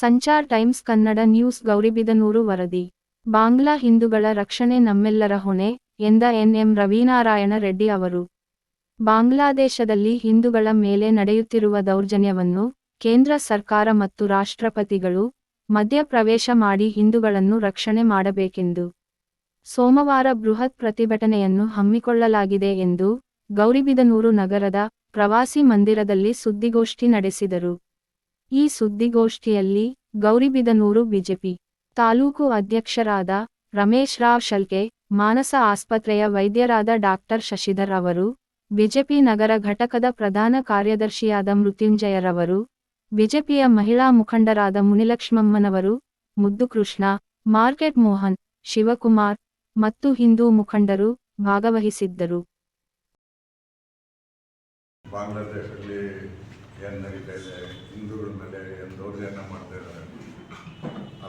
Sanchar times Kannada news Gauribidanur ವರದಿ. ಬಾಂಗ್ಲಾ ಹಿಂದೂಗಳ ರಕ್ಷಣೆ ನಮ್ಮೆಲ್ಲರ ಹೊಣೆ, ಎಂದ ಎನ್ಎಂ ರವಿನಾರಾಯಣ ರೆಡ್ಡಿ ಅವರು. ಬಾಂಗ್ಲಾದೇಶದಲ್ಲಿ ಹಿಂದೂಗಳ ಮೇಲೆ ನಡೆಯುತ್ತಿರುವ ದೌರ್ಜನ್ಯವನ್ನು ಕೇಂದ್ರ ಸರ್ಕಾರ ಮತ್ತು ರಾಷ್ಟ್ರಪತಿಗಳು ಮಧ್ಯಪ್ರವೇಶ ಮಾಡಿ ಹಿಂದೂಗಳನ್ನು ರಕ್ಷಣೆ ಮಾಡಬೇಕೆಂದು ಸೋಮವಾರ ಬೃಹತ್ ಪ್ರತಿಭಟನೆಯನ್ನು ಹಮ್ಮಿಕೊಳ್ಳಲಾಗಿದೆ ಎಂದು ಗೌರಿಬಿದನೂರು ನಗರದ ಪ್ರವಾಸಿ ಮಂದಿರದಲ್ಲಿ ಸುದ್ದಿಗೋಷ್ಠಿ ನಡೆಸಿದರು. ಈ ಸುದ್ದಿಗೋಷ್ಠಿಯಲ್ಲಿ ಗೌರಿಬಿದನೂರು ಬಿಜೆಪಿ ತಾಲೂಕು ಅಧ್ಯಕ್ಷರಾದ ರಮೇಶ್ ರಾವ್ ಶಲ್ಕೆ, ಮಾನಸ ಆಸ್ಪತ್ರೆಯ ವೈದ್ಯರಾದ ಡಾಕ್ಟರ್ ಶಶಿಧರ್ ಅವರು, ಬಿಜೆಪಿ ನಗರ ಘಟಕದ ಪ್ರಧಾನ ಕಾರ್ಯದರ್ಶಿಯಾದ ಮೃತ್ಯುಂಜಯರವರು, ಬಿಜೆಪಿಯ ಮಹಿಳಾ ಮುಖಂಡರಾದ ಮುನಿಲಕ್ಷ್ಮಮ್ಮನವರು, ಮುದ್ದುಕೃಷ್ಣ, ಮಾರ್ಕೆಟ್ ಮೋಹನ್, ಶಿವಕುಮಾರ್ ಮತ್ತು ಹಿಂದೂ ಮುಖಂಡರು ಭಾಗವಹಿಸಿದ್ದರು. ಬಾಂಗ್ಲಾದೇಶದಲ್ಲಿ ಏನು ನಡೀತಾ ಇದೆ ಹಿಂದೂಗಳ ಮೇಲೆ ಏನು ದೌರ್ಜನ್ಯ ಮಾಡ್ತಾ ಇದ್ದಾರೆ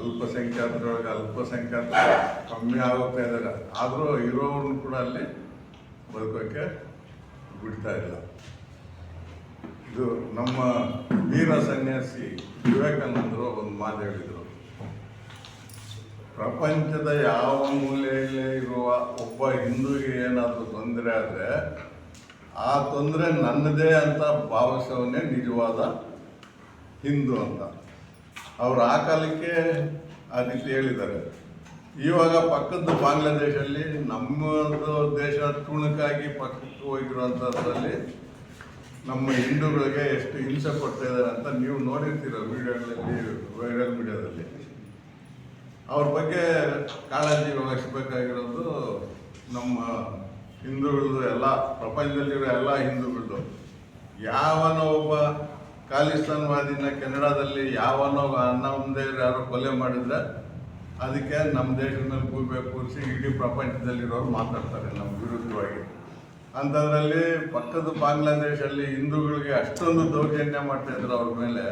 ಅಲ್ಪಸಂಖ್ಯಾತರೊಳಗೆ ಅಲ್ಪಸಂಖ್ಯಾತ ಕಮ್ಮಿ ಆಗೋಗ್ತಾ ಇದ್ದಾರೆ ಆದರೂ ಇರೋವ್ರನ್ನ ಕೂಡ ಅಲ್ಲಿ ಬದುಕೋಕ್ಕೆ ಬಿಡ್ತಾ ಇಲ್ಲ. ಇದು ನಮ್ಮ ವೀರ ಸನ್ಯಾಸಿ ವಿವೇಕಾನಂದರು ಒಂದು ಮಾತು ಹೇಳಿದರು. ಪ್ರಪಂಚದ ಯಾವ ಮೂಲೆಯಲ್ಲಿ ಇರುವ ಒಬ್ಬ ಹಿಂದೂಗೆ ಏನಾದರೂ ತೊಂದರೆ ಆದರೆ ಆ ತೊಂದರೆ ನನ್ನದೇ ಅಂತ ಭಾವಿಸೋನೇ ನಿಜವಾದ ಹಿಂದೂ ಅಂತ. ಅವರು ಆ ಕಾಲಕ್ಕೆ ಆ ರೀತಿ ಹೇಳಿದ್ದಾರೆ. ಇವಾಗ ಪಕ್ಕದ ಬಾಂಗ್ಲಾದೇಶಲ್ಲಿ ನಮ್ಮದು ದೇಶ ತುಣುಕಾಗಿ ಪಕ್ಕಕ್ಕೆ ಹೋಗಿರುವಂಥದ್ರಲ್ಲಿ ನಮ್ಮ ಹಿಂದೂಗಳಿಗೆ ಎಷ್ಟು ಹಿಂಸೆ ಕೊಡ್ತಾ ಇದ್ದಾರೆ ಅಂತ ನೀವು ನೋಡಿರ್ತೀರ ವಿಡಿಯೋಗಳಲ್ಲಿ, ವೈರಲ್ ಮೀಡಿಯಾದಲ್ಲಿ. ಅವ್ರ ಬಗ್ಗೆ ಕಾಳಜಿ ವಹಿಸಬೇಕಾಗಿರೋದು ನಮ್ಮ ಹಿಂದೂಗಳದ್ದು ಎಲ್ಲ, ಪ್ರಪಂಚದಲ್ಲಿರೋ ಎಲ್ಲ ಹಿಂದೂಗಳದ್ದು. ಯಾವನೋ ಒಬ್ಬ ಖಾಲಿಸ್ತಾನ್ವಾದಿನ ಕೆನಡಾದಲ್ಲಿ ಯಾವನೋ ಅನ್ನ ಮುಂದೆ ಯಾರೋ ಕೊಲೆ ಮಾಡಿದ್ರೆ ಅದಕ್ಕೆ ನಮ್ಮ ದೇಶದಲ್ಲಿ ಗೂಬೆ ಕೂರಿಸಿ ಇಡೀ ಪ್ರಪಂಚದಲ್ಲಿರೋರು ಮಾತಾಡ್ತಾರೆ ನಮ್ಮ ವಿರುದ್ಧವಾಗಿ. ಅಂಥದ್ರಲ್ಲಿ ಪಕ್ಕದ ಬಾಂಗ್ಲಾದೇಶಲ್ಲಿ ಹಿಂದೂಗಳಿಗೆ ಅಷ್ಟೊಂದು ದೌರ್ಜನ್ಯ ಮಾಡ್ತಾ ಇದ್ರು ಅವ್ರ ಮೇಲೆ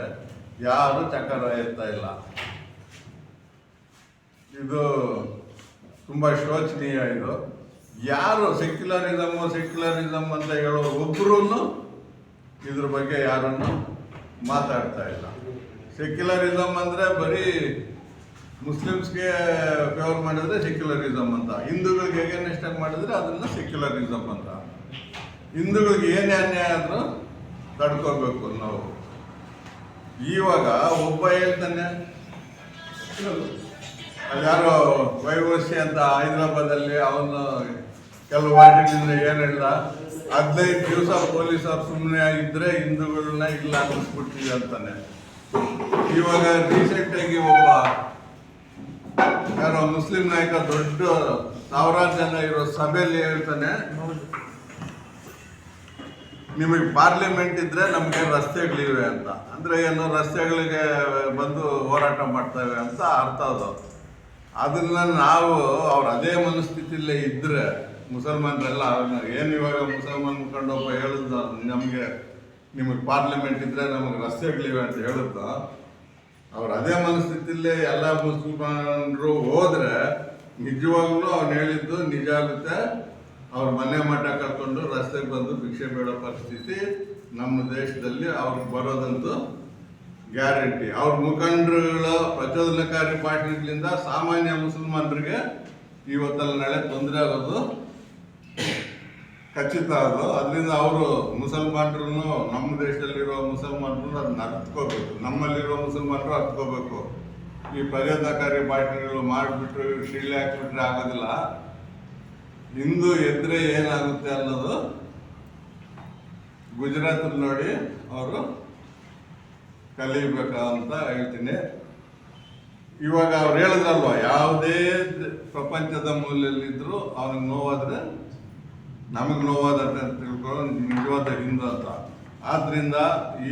ಯಾರು ಚಕಾರ ಎತ್ತಾ ಇಲ್ಲ. ಇದು ತುಂಬ ಶೋಚನೀಯ ಇದು. ಯಾರು ಸೆಕ್ಯುಲರಿಸಮ್ ಸೆಕ್ಯುಲರಿಸಮ್ ಅಂತ ಹೇಳೋ ಒಬ್ಬರೂ ಇದ್ರ ಬಗ್ಗೆ ಯಾರನ್ನು ಮಾತಾಡ್ತಾ ಇಲ್ಲ. ಸೆಕ್ಯುಲರಿಸಮ್ ಅಂದರೆ ಬರೀ ಮುಸ್ಲಿಮ್ಸ್ಗೆ ಫೇವರ್ ಮಾಡಿದ್ರೆ ಸೆಕ್ಯುಲರಿಸಮ್ ಅಂತ. ಹಿಂದೂಗಳಿಗೆ ಹೇಗೆ ಮಾಡಿದ್ರೆ ಅದನ್ನು ಸೆಕ್ಯುಲರಿಸಮ್ ಅಂತ. ಹಿಂದೂಗಳಿಗೆ ಏನೇ ಅನ್ಯಾಯ ಆದರೂ ತಡ್ಕೋಬೇಕು ನಾವು. ಇವಾಗ ಒಬ್ಬ ಹೇಳ್ತಾನೆ ಯಾರೋ ವೈವೋಸಿ ಅಂತ ಹೈದರಾಬಾದಲ್ಲಿ ಅವನು ಕೆಲವು ವಾರ್ಡ್ಗಳಿಂದ ಏನು ಹೇಳ್ದ? ಹದಿನೈದು ದಿವಸ ಪೊಲೀಸರು ಸುಮ್ಮನೆ ಇದ್ರೆ ಹಿಂದೂಗಳನ್ನ ಇಲ್ಲ ಅನ್ನಿಸ್ಬಿಡ್ತೀವಿ ಅಂತಾನೆ. ಇವಾಗ ರೀಸೆಂಟ್ ಆಗಿ ಒಬ್ಬ ಯಾರೋ ಮುಸ್ಲಿಂ ನಾಯಕ ದೊಡ್ಡ ಸಾವಿರಾರು ಜನ ಇರೋ ಸಭೆಯಲ್ಲಿ ಹೇಳ್ತಾನೆ, ನಿಮಗೆ ಪಾರ್ಲಿಮೆಂಟ್ ಇದ್ರೆ ನಮಗೆ ರಸ್ತೆಗಳಿವೆ ಅಂತ. ಅಂದ್ರೆ ಏನು, ರಸ್ತೆಗಳಿಗೆ ಬಂದು ಹೋರಾಟ ಮಾಡ್ತವೆ ಅಂತ ಅರ್ಥ ಅದು. ಅದನ್ನ ನಾವು ಅವ್ರ ಅದೇ ಮನಸ್ಥಿತಿಯಲ್ಲೇ ಇದ್ರೆ ಮುಸಲ್ಮಾನರೆಲ್ಲ ಏನು ಇವಾಗ ಮುಸಲ್ಮಾನ್ ಮುಖಂಡೊಬ್ಬ ಹೇಳಿದ್ದ ನಮಗೆ, ನಿಮಗೆ ಪಾರ್ಲಿಮೆಂಟ್ ಇದ್ರೆ ನಮಗೆ ರಸ್ತೆಗಳಿವೆ ಅಂತ ಹೇಳುತ್ತಾ? ಅವ್ರು ಅದೇ ಮನಸ್ಥಿತಿಯಲ್ಲೇ ಎಲ್ಲ ಮುಸಲ್ಮಾನರು ಹೋದ್ರೆ ನಿಜವಾಗ್ಲೂ ಅವ್ನು ಹೇಳಿದ್ದು ನಿಜ ಆಗುತ್ತೆ. ಅವ್ರ ಮನೆ ಮಠ ಕರ್ಕೊಂಡು ರಸ್ತೆಗೆ ಬಂದು ಭಿಕ್ಷೆ ಬೇಡೋ ಪರಿಸ್ಥಿತಿ ನಮ್ಮ ದೇಶದಲ್ಲಿ ಅವ್ರಿಗೆ ಬರೋದಂತೂ ಗ್ಯಾರಂಟಿ. ಅವ್ರ ಮುಖಂಡರುಗಳ ಪ್ರಚೋದನಕಾರಿ ಪಾರ್ಟಿಗಳಿಂದ ಸಾಮಾನ್ಯ ಮುಸಲ್ಮಾನರಿಗೆ ಇವತ್ತಲ್ಲ ನಾಳೆ ತೊಂದರೆ ಆಗೋದು ಖಚಿತ ಅದು. ಅದರಿಂದ ಅವರು ಮುಸಲ್ಮಾನರು ನಮ್ಮ ದೇಶದಲ್ಲಿರೋ ಮುಸಲ್ಮಾನರು ಅದನ್ನ ಅರ್ಥಕೋಬೇಕು ನಮ್ಮಲ್ಲಿರೋ ಮುಸಲ್ಮಾನರು ಅರ್ಥಕೋಬೇಕು ಈ ಪ್ರಚೋದನಕಾರಿ ಪಾರ್ಟಿಗಳು ಮಾಡಿಬಿಟ್ರು ಶೀಲೆ ಹಾಕ್ಬಿಟ್ರೆ ಆಗೋದಿಲ್ಲ. ಹಿಂದೂ ಎದ್ರೆ ಏನಾಗುತ್ತೆ ಅನ್ನೋದು ಗುಜರಾತ್ ನೋಡಿ ಅವರು ಕಲಿಬೇಕು ಅಂತ ಹೇಳ್ತೀನಿ. ಇವಾಗ ಅವ್ರು ಹೇಳಿದ್ರಲ್ವ, ಯಾವುದೇ ಪ್ರಪಂಚದ ಮೂಲೆಯಲ್ಲಿದ್ದರೂ ಅವ್ರಿಗೆ ನೋವಾದ್ರೆ ನಮಗೆ ನೋವಾದಂತೆ ಅಂತ ತಿಳ್ಕೊಳ್ಳೋ ನಿಜವಾದ ಹಿಂದೂ ಅಂತ. ಆದ್ದರಿಂದ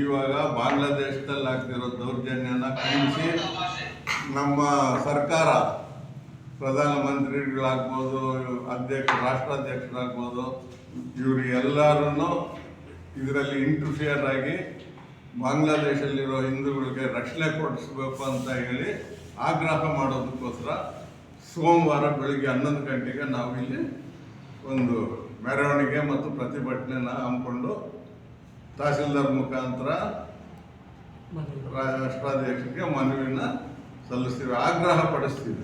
ಇವಾಗ ಬಾಂಗ್ಲಾದೇಶದಲ್ಲಿ ಆಗ್ತಿರೋ ದೌರ್ಜನ್ಯನ ಖಂಡಿಸಿ ನಮ್ಮ ಸರ್ಕಾರ, ಪ್ರಧಾನಮಂತ್ರಿಗಳಾಗ್ಬೋದು, ಅಧ್ಯಕ್ಷ, ರಾಷ್ಟ್ರಾಧ್ಯಕ್ಷರಾಗ್ಬೋದು, ಇವರು ಎಲ್ಲರೂ ಇದರಲ್ಲಿ ಇಂಟರ್ಫಿಯರ್ ಆಗಿ ಬಾಂಗ್ಲಾದೇಶಲ್ಲಿರೋ ಹಿಂದೂಗಳಿಗೆ ರಕ್ಷಣೆ ಕೊಡಿಸ್ಬೇಕು ಅಂತ ಹೇಳಿ ಆಗ್ರಹ ಮಾಡೋದಕ್ಕೋಸ್ಕರ ಸೋಮವಾರ ಬೆಳಿಗ್ಗೆ ಹನ್ನೊಂದು ಗಂಟೆಗೆ ನಾವು ಇಲ್ಲಿ ಒಂದು ಮೆರವಣಿಗೆ ಮತ್ತು ಪ್ರತಿಭಟನೆಯನ್ನು ಹಮ್ಮಿಕೊಂಡು ತಹಸೀಲ್ದಾರ್ ಮುಖಾಂತರ ರಾಷ್ಟ್ರಾಧ್ಯಕ್ಷರಿಗೆ ಮನವಿನ ಸಲ್ಲಿಸ್ತೀವಿ ಆಗ್ರಹ ಪಡಿಸ್ತೀವಿ.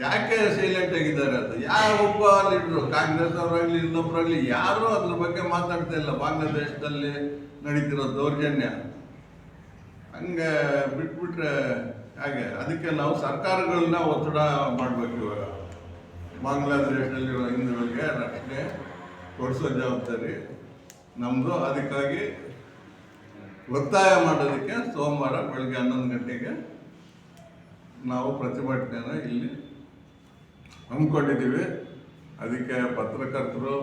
ಯಾಕೆ ಸೈಲೆಂಟ್ ಆಗಿದ್ದಾರೆ ಅಂತ? ಯಾರೊಬ್ಬ ಒಬ್ಬ ಲೀಡ್ರು? ಕಾಂಗ್ರೆಸ್ ಅವರಾಗಲಿ ಇನ್ನೊಬ್ಬರಾಗ್ಲಿ ಯಾರೂ ಅದ್ರ ಬಗ್ಗೆ ಮಾತಾಡ್ತಾ ಇಲ್ಲ. ಬಾಂಗ್ಲಾದೇಶದಲ್ಲಿ ನಡೀತಿರೋ ದೌರ್ಜನ್ಯ. ಹಂಗೆ ಬಿಟ್ಬಿಟ್ರೆ ಹಾಗೆ? ಅದಕ್ಕೆ ನಾವು ಸರ್ಕಾರಗಳನ್ನ ಒತ್ತಡ ಮಾಡಬೇಕು ಇವಾಗ. ಬಾಂಗ್ಲಾದೇಶದಲ್ಲಿರೋ ಹಿಂದೂಗಳಿಗೆ ರಕ್ಷಣೆ ಕೊಡಿಸೋ ಜವಾಬ್ದಾರಿ ನಮ್ಮದು ಅದಕ್ಕಾಗಿ ಒತ್ತಾಯ ಮಾಡೋದಕ್ಕೆ ಸೋಮವಾರ ಬೆಳಗ್ಗೆ ಹನ್ನೊಂದು ಗಂಟೆಗೆ ನಾವು ಪ್ರತಿಭಟನೆಯನ್ನು ಇಲ್ಲಿ ಹಮ್ಮಿಕೊಂಡಿದ್ದೀವಿ. ಅದಕ್ಕೆ ಪತ್ರಕರ್ತರು,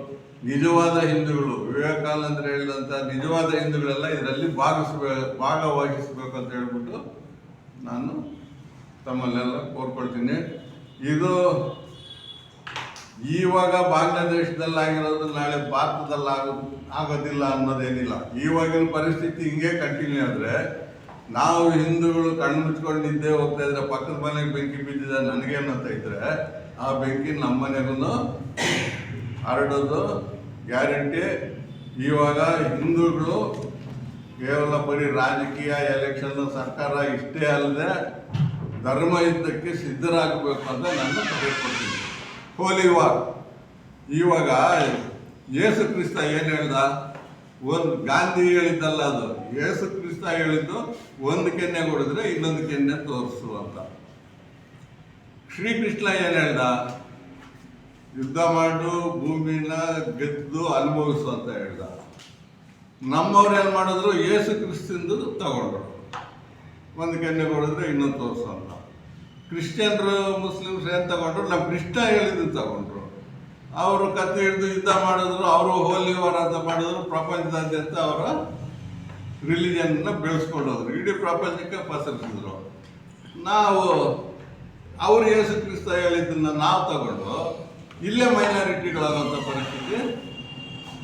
ನಿಜವಾದ ಹಿಂದೂಗಳು, ವಿವೇಕಾನಂದರು ಹೇಳಿದಂಥ ನಿಜವಾದ ಹಿಂದೂಗಳೆಲ್ಲ ಇದರಲ್ಲಿ ಭಾಗಿಸ್ಬೇ, ಭಾಗವಹಿಸಬೇಕು ಅಂತ ಹೇಳ್ಬಿಟ್ಟು ನಾನು ತಮ್ಮಲ್ಲೆಲ್ಲ ಕೋರ್ಕೊಳ್ತೀನಿ. ಇದು ಇವಾಗ ಬಾಂಗ್ಲಾದೇಶದಲ್ಲಾಗಿರೋದು ನಾಳೆ ಭಾರತದಲ್ಲಿ ಆಗೋದಿಲ್ಲ ಅನ್ನೋದೇನಿಲ್ಲ. ಇವಾಗಿನ ಪರಿಸ್ಥಿತಿ ಹಿಂಗೆ ಕಂಟಿನ್ಯೂ ಆದರೆ ನಾವು ಹಿಂದೂಗಳು ಕಣ್ಣು ಮುಚ್ಕೊಂಡಿದ್ದೆ ಹೋಗ್ತಾ ಇದ್ರೆ, ಪಕ್ಕದ ಮನೆಗೆ ಬೆಂಕಿ ಬಿದ್ದಿದೆ ಅಂತ ಇದ್ರೆ, ಆ ಬೆಂಕಿ ನಮ್ಮ ಮನೆಗೂ ಹರಡೋದು ಗ್ಯಾರಂಟಿ. ಇವಾಗ ಹಿಂದೂಗಳು ಕೇವಲ ಬರೀ ರಾಜಕೀಯ ಎಲೆಕ್ಷನ್ ಸರ್ಕಾರ ಇಷ್ಟೇ ಅಲ್ಲದೆ ಧರ್ಮ ಯುದ್ಧಕ್ಕೆ ಸಿದ್ಧರಾಗಬೇಕು ಅಂತ ನಾನು ಕೊಡ್ತೀನಿ. ಹೋಲಿ ವಾರ್ ಇವಾಗ ಯೇಸು ಕ್ರಿಸ್ತ ಏನು ಹೇಳ್ದ? ಒಂದು ಗಾಂಧಿ ಹೇಳಿದ್ದಲ್ಲ ಅದು. ಯೇಸು ಕ್ರಿಸ್ತ ಹೇಳಿದ್ದು ಒಂದು ಕೆನ್ನೆ ಕೊಡಿದ್ರೆ ಇನ್ನೊಂದು ಕೆನ್ನೆ ತೋರಿಸು ಅಂತ ಶ್ರೀಕೃಷ್ಣ ಏನು ಹೇಳ್ದ? ಯುದ್ಧ ಮಾಡು, ಭೂಮಿನ ಗೆದ್ದು ಅನುಭವಿಸು ಅಂತ ಹೇಳ್ದ. ನಮ್ಮವ್ರು ಏನು ಮಾಡಿದ್ರು? ಯೇಸು ಕ್ರಿಸ್ತಿಂದು ತಗೊಂಡ್ರು. ಒಂದು ಕೆನ್ನೆ ಕೊಡಿದ್ರೆ ಇನ್ನೊಂದು ತೋರಿಸು ಅಂತ. ಕ್ರಿಶ್ಚಿಯನ್ರು ಮುಸ್ಲಿಮ್ಸ್ ಏನು ತಗೊಂಡ್ರು ನಮ್ಮ ಕೃಷ್ಣ ಹೇಳಿದ್ದು ತಗೊಂಡ್ರು ಅವರು ಕತ್ತೆ ಹಿಡಿದು ಯುದ್ಧ ಮಾಡಿದ್ರು, ಅವರು ಹೋಲಿ ವಾರ ಅಂತ ಮಾಡಿದ್ರು, ಪ್ರಪಂಚದಾದ್ಯಂತ ಅವರ ರಿಲಿಜನ್ನ ಬೆಳೆಸ್ಕೊಂಡೋದ್ರು ಇಡೀ ಪ್ರಪಂಚಕ್ಕೆ ಪಸರಿಸಿದ್ರು. ನಾವು, ಅವರು ಯೇಸು ಕ್ರಿಸ್ತ ಹೇಳಿದ್ದನ್ನ ನಾವು ತಗೊಂಡು, ಇಲ್ಲೇ ಮೈನಾರಿಟಿಗಳಾಗುವಂಥ ಪರಿಸ್ಥಿತಿ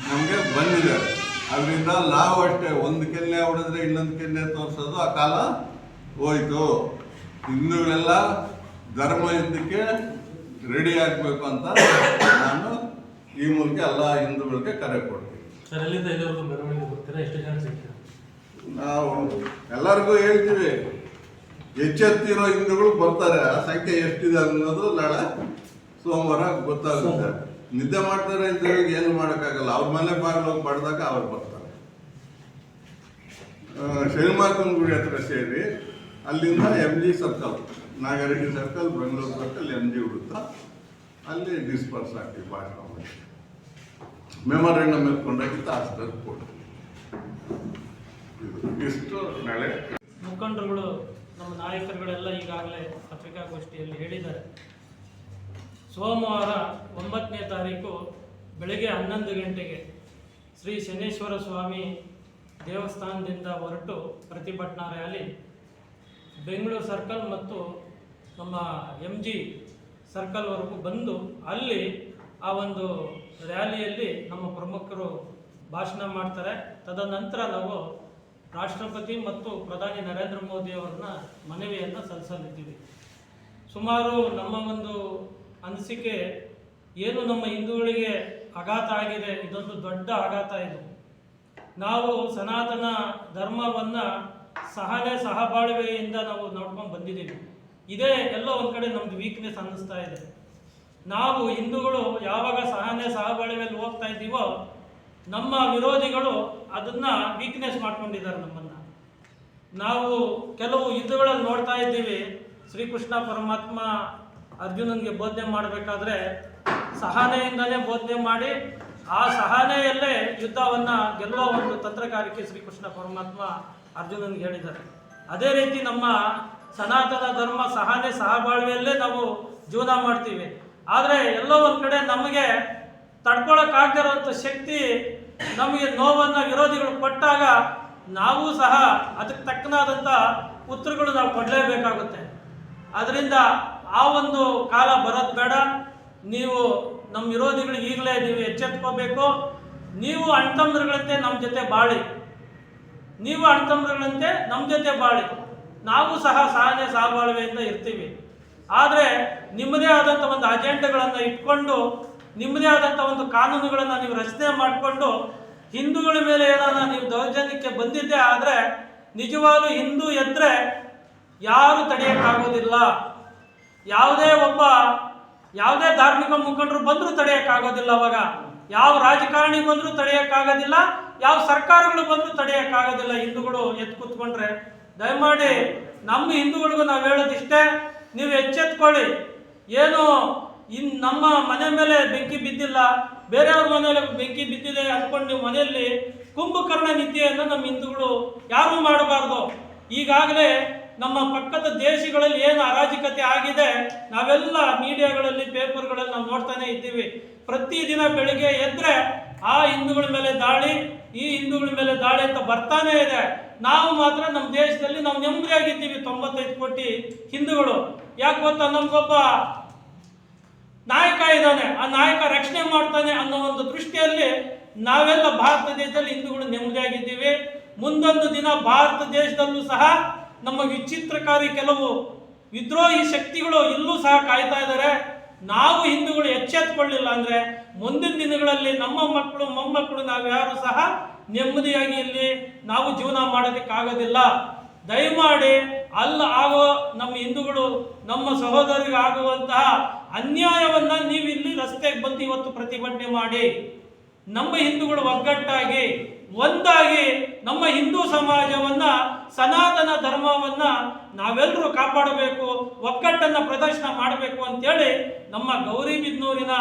ನಮಗೆ ಬಂದಿದೆ. ಅದರಿಂದ ನಾವು ಅಷ್ಟೇ, ಒಂದು ಕೆನ್ನೆ ಹೊಡೆದ್ರೆ ಇನ್ನೊಂದು ಕೆನ್ನೆ ತೋರಿಸೋದು, ಆ ಕಾಲ ಹೋಯ್ತು. ಹಿಂದೂಗಳೆಲ್ಲ ಧರ್ಮ ಯುದ್ಧಕ್ಕೆ ರೆಡಿ ಆಗಬೇಕು ಅಂತ ನಾನು ಈ ಮೂಲಕ ಎಲ್ಲ ಹಿಂದೂಗಳಿಗೆ ಕರೆ ಕೊಡ್ತೀನಿ. ನಾವು ಎಲ್ಲರಿಗೂ ಹೇಳ್ತೀವಿ. ಎಚ್ಚೆತ್ತಿರೋ ಹಿಂದೂಗಳು ಬರ್ತಾರೆ. ಆ ಸಂಖ್ಯೆ ಎಷ್ಟಿದೆ ಅನ್ನೋದು ನಾಳೆ ಸೋಮವಾರ ಗೊತ್ತಾಗುತ್ತೆ. ನಿದ್ದೆ ಮಾಡ್ತಾರೆ ಅಂತ ಹೇಳಿ ಏನು ಮಾಡೋಕ್ಕಾಗಲ್ಲ. ಅವ್ರ ಮನೆ ಬಾಗಿಲು ಹೋಗಿ ಬಡ್ದಾಗ ಅವ್ರು ಬರ್ತಾರೆ. ಶನಿಮಾತನ ಗುಡಿ ಹತ್ರ ಸೇರಿ ಅಲ್ಲಿಂದ ಎಂ ಜಿ ಸರ್ಕಲ್ ನಾಗರಿಕ circle Bengaluru circle M G ಹುಡುತ್ತ ಅಲ್ಲಿ ಡಿಸ್ಪರ್ಸ್ ಆಗ್ತೀವಿ ಭಾಷಣ ಮೆಮೊರೆಂಡಮ್ ಎತ್ಕೊಂಡಾಗಿ ಕೊಡ್ತೀವಿ ಇದು ಇಷ್ಟು ನಾಳೆ. ಮುಖಂಡರುಗಳು, ನಮ್ಮ ನಾಯಕರುಗಳೆಲ್ಲ ಈಗಾಗಲೇ ಪತ್ರಿಕಾಗೋಷ್ಠಿಯಲ್ಲಿ ಹೇಳಿದ್ದಾರೆ. ಸೋಮವಾರ ಒಂಬತ್ತನೇ ತಾರೀಕು ಬೆಳಗ್ಗೆ ಹನ್ನೊಂದು ಗಂಟೆಗೆ ಶ್ರೀ ಶನೇಶ್ವರ ಸ್ವಾಮಿ ದೇವಸ್ಥಾನದಿಂದ ಹೊರಟು ಪ್ರತಿಭಟನಾ ರ್ಯಾಲಿ ಬೆಂಗಳೂರು ಸರ್ಕಲ್ ಮತ್ತು ನಮ್ಮ ಎಂ ಜಿ ಸರ್ಕಲ್ವರೆಗೂ ಬಂದು ಅಲ್ಲಿ ಆ ಒಂದು ರ್ಯಾಲಿಯಲ್ಲಿ ನಮ್ಮ ಪ್ರಮುಖರು ಭಾಷಣ ಮಾಡ್ತಾರೆ. ತದನಂತರ ನಾವು ರಾಷ್ಟ್ರಪತಿ ಮತ್ತು ಪ್ರಧಾನಿ ನರೇಂದ್ರ ಮೋದಿ ಅವರನ್ನ ಮನವಿಯನ್ನು ಸಲ್ಲಿಸಲಿದ್ದೀವಿ. ಸುಮಾರು ನಮ್ಮ ಒಂದು ಅನಿಸಿಕೆ ಏನು ನಮ್ಮ ಹಿಂದೂಗಳಿಗೆ ಆಘಾತ ಆಗಿದೆ, ಇದೊಂದು ದೊಡ್ಡ ಆಘಾತ ಇದು. ನಾವು ಸನಾತನ ಧರ್ಮವನ್ನು ಸಹನೆ ಸಹಬಾಳ್ವೆಯಿಂದ ನಾವು ನೋಡ್ಕೊಂಡು ಬಂದಿದ್ದೀವಿ. ಇದೇ ಎಲ್ಲೋ ಒಂದು ಕಡೆ ನಮ್ದು ವೀಕ್ನೆಸ್ ಅನ್ನಿಸ್ತಾ ಇದೆ. ನಾವು ಹಿಂದೂಗಳು ಯಾವಾಗ ಸಹನೆ ಸಹಬಾಳ್ವೆಯಲ್ಲಿ ಹೋಗ್ತಾ ಇದ್ದೀವೋ, ನಮ್ಮ ವಿರೋಧಿಗಳು ಅದನ್ನ ವೀಕ್ನೆಸ್ ಮಾಡ್ಕೊಂಡಿದ್ದಾರೆ ನಮ್ಮನ್ನ. ನಾವು ಕೆಲವು ಯುದ್ಧಗಳಲ್ಲಿ ನೋಡ್ತಾ ಇದ್ದೀವಿ. ಶ್ರೀಕೃಷ್ಣ ಪರಮಾತ್ಮ ಅರ್ಜುನನ್ಗೆ ಬೋಧನೆ ಮಾಡಬೇಕಾದ್ರೆ ಸಹನೆಯಿಂದಲೇ ಬೋಧನೆ ಮಾಡಿ, ಆ ಸಹನೆಯಲ್ಲೇ ಯುದ್ಧವನ್ನ ಗೆಲ್ಲುವ ಒಂದು ತಂತ್ರಗಾರಿಕೆ ಶ್ರೀಕೃಷ್ಣ ಪರಮಾತ್ಮ ಅರ್ಜುನನ್ಗೆ ಹೇಳಿದ್ದಾರೆ. ಅದೇ ರೀತಿ ನಮ್ಮ ಸನಾತನ ಧರ್ಮ ಸಹನೆ ಸಹಬಾಳ್ವೆಯಲ್ಲೇ ನಾವು ಜೀವನ ಮಾಡ್ತೀವಿ. ಆದರೆ ಎಲ್ಲೋ ಒಂದು ಕಡೆ ನಮಗೆ ತಡ್ಕೊಳಕ್ಕಾಗದಿರೋಂಥ ಶಕ್ತಿ ನಮಗೆ ನೋವನ್ನು ವಿರೋಧಿಗಳು ಕೊಟ್ಟಾಗ ನಾವು ಸಹ ಅದಕ್ಕೆ ತಕ್ಕನಾದಂಥ ಉತ್ತರಗಳು ನಾವು ಕೊಡಲೇಬೇಕಾಗುತ್ತೆ. ಅದರಿಂದ ಆ ಒಂದು ಕಾಲ ಬರೋದು ಬೇಡ. ನೀವು ನಮ್ಮ ವಿರೋಧಿಗಳು ಈಗಲೇ ನೀವು ಎಚ್ಚೆತ್ಕೋಬೇಕು. ನೀವು ಅಣ್ತಂದ್ರಗಳಂತೆ ನಮ್ಮ ಜೊತೆ ಬಾಳಿ. ನೀವು ಅಣ್ತಂದ್ರಗಳಂತೆ ನಮ್ಮ ಜೊತೆ ಬಾಳಿ. ನಾವು ಸಹ ಸಹನೆ ಸಹಬಾಳ್ವೆಯಿಂದ ಇರ್ತೀವಿ. ಆದರೆ ನಿಮ್ಮದೇ ಆದಂಥ ಒಂದು ಅಜೆಂಡಗಳನ್ನು ಇಟ್ಕೊಂಡು, ನಿಮ್ಮದೇ ಆದಂಥ ಒಂದು ಕಾನೂನುಗಳನ್ನು ನೀವು ರಚನೆ ಮಾಡಿಕೊಂಡು, ಹಿಂದೂಗಳ ಮೇಲೆ ಏನಾರ ನೀವು ದೌರ್ಜನ್ಯಕ್ಕೆ ಬಂದಿದ್ದೆ ಆದರೆ ನಿಜವಾಗ್ಲೂ ಹಿಂದೂ ಎದ್ರೆ ಯಾರು ತಡೆಯೋಕ್ಕಾಗೋದಿಲ್ಲ. ಯಾವುದೇ ಒಬ್ಬ, ಯಾವುದೇ ಧಾರ್ಮಿಕ ಮುಖಂಡರು ಬಂದರೂ ತಡೆಯೋಕ್ಕಾಗೋದಿಲ್ಲ ಅವಾಗ. ಯಾವ ರಾಜಕಾರಣಿ ಬಂದರೂ ತಡೆಯೋಕ್ಕಾಗೋದಿಲ್ಲ, ಯಾವ ಸರ್ಕಾರಗಳು ಬಂದರೂ ತಡೆಯೋಕ್ಕಾಗೋದಿಲ್ಲ. ಹಿಂದೂಗಳು ಎತ್ತು ಕೂತ್ಕೊಂಡ್ರೆ ದಯಮಾಡಿ ನಮ್ಮ ಹಿಂದೂಗಳಿಗೂ ನಾವು ಹೇಳೋದಿಷ್ಟೇ, ನೀವು ಎಚ್ಚೆತ್ಕೊಳ್ಳಿ. ಏನು ಇನ್ ನಮ್ಮ ಮನೆ ಮೇಲೆ ಬೆಂಕಿ ಬಿದ್ದಿಲ್ಲ, ಬೇರೆಯವ್ರ ಮನೆಯಲ್ಲಿ ಬೆಂಕಿ ಬಿದ್ದಿದೆ ಅಂದ್ಕೊಂಡು ನೀವು ಮನೆಯಲ್ಲಿ ಕುಂಭಕರ್ಣ ನಿದ್ದೆಯನ್ನು ನಮ್ಮ ಹಿಂದೂಗಳು ಯಾರೂ ಮಾಡಬಾರ್ದು. ಈಗಾಗಲೇ ನಮ್ಮ ಪಕ್ಕದ ದೇಶಗಳಲ್ಲಿ ಏನು ಅರಾಜಕತೆ ಆಗಿದೆ, ನಾವೆಲ್ಲ ಮೀಡಿಯಾಗಳಲ್ಲಿ ಪೇಪರ್ಗಳಲ್ಲಿ ನಾವು ನೋಡ್ತಾನೆ ಇದ್ದೀವಿ. ಪ್ರತಿದಿನ ಬೆಳಿಗ್ಗೆ ಎದ್ರೆ ಆ ಹಿಂದೂಗಳ ಮೇಲೆ ದಾಳಿ, ಈ ಹಿಂದೂಗಳ ಮೇಲೆ ದಾಳಿ ಅಂತ ಬರ್ತಾನೆ ಇದೆ. ನಾವು ಮಾತ್ರ ನಮ್ಮ ದೇಶದಲ್ಲಿ ನಾವು ನೆಮ್ಮದಿಯಾಗಿದ್ದೀವಿ. ತೊಂಬತ್ತೈದು ಕೋಟಿ ಹಿಂದೂಗಳು. ಯಾಕೆ ಗೊತ್ತಾ? ನಮಗೊಬ್ಬ ನಾಯಕ ಇದ್ದಾನೆ. ಆ ನಾಯಕ ರಕ್ಷಣೆ ಮಾಡ್ತಾನೆ ಅನ್ನೋ ಒಂದು ದೃಷ್ಟಿಯಲ್ಲಿ ನಾವೆಲ್ಲ ಭಾರತ ದೇಶದಲ್ಲಿ ಹಿಂದೂಗಳು ನೆಮ್ಮದಿಯಾಗಿದ್ದೀವಿ. ಮುಂದೊಂದು ದಿನ ಭಾರತ ದೇಶದಲ್ಲೂ ಸಹ ನಮ್ಮ ವಿಚಿತ್ರಕಾರಿ ಕೆಲವು ವಿದ್ರೋಹಿ ಶಕ್ತಿಗಳು ಇಲ್ಲೂ ಸಹ ಕಾಯ್ತಾ ಇದ್ದಾರೆ. ನಾವು ಹಿಂದೂಗಳು ಎಚ್ಚೆತ್ಕೊಳ್ಳಿಲ್ಲ ಅಂದ್ರೆ ಮುಂದಿನ ದಿನಗಳಲ್ಲಿ ನಮ್ಮ ಮಕ್ಕಳು, ಮೊಮ್ಮಕ್ಕಳು ನಾವು ಯಾರು ಸಹ ನೆಮ್ಮದಿಯಾಗಿ ಇಲ್ಲಿ ನಾವು ಜೀವನ ಮಾಡೋದಕ್ಕಾಗೋದಿಲ್ಲ. ದಯಮಾಡಿ ಅಲ್ಲ ಆಗೋ ನಮ್ಮ ಹಿಂದೂಗಳು, ನಮ್ಮ ಸಹೋದರಿಗೆ ಆಗುವಂತಹ ಅನ್ಯಾಯವನ್ನ ನೀವು ಇಲ್ಲಿ ರಸ್ತೆಗೆ ಬಂದು ಇವತ್ತು ಪ್ರತಿಭಟನೆ ಮಾಡಿ. ನಮ್ಮ ಹಿಂದೂಗಳು ಒಗ್ಗಟ್ಟಾಗಿ ಒಂದಾಗಿ ನಮ್ಮ ಹಿಂದೂ ಸಮಾಜವನ್ನ, ಸನಾತನ ಧರ್ಮವನ್ನ ನಾವೆಲ್ಲರೂ ಕಾಪಾಡಬೇಕು, ಒಕ್ಕಟ್ಟನ್ನು ಪ್ರದರ್ಶನ ಮಾಡಬೇಕು ಅಂತೇಳಿ ನಮ್ಮ ಗೌರಿಬಿದನೂರಿನ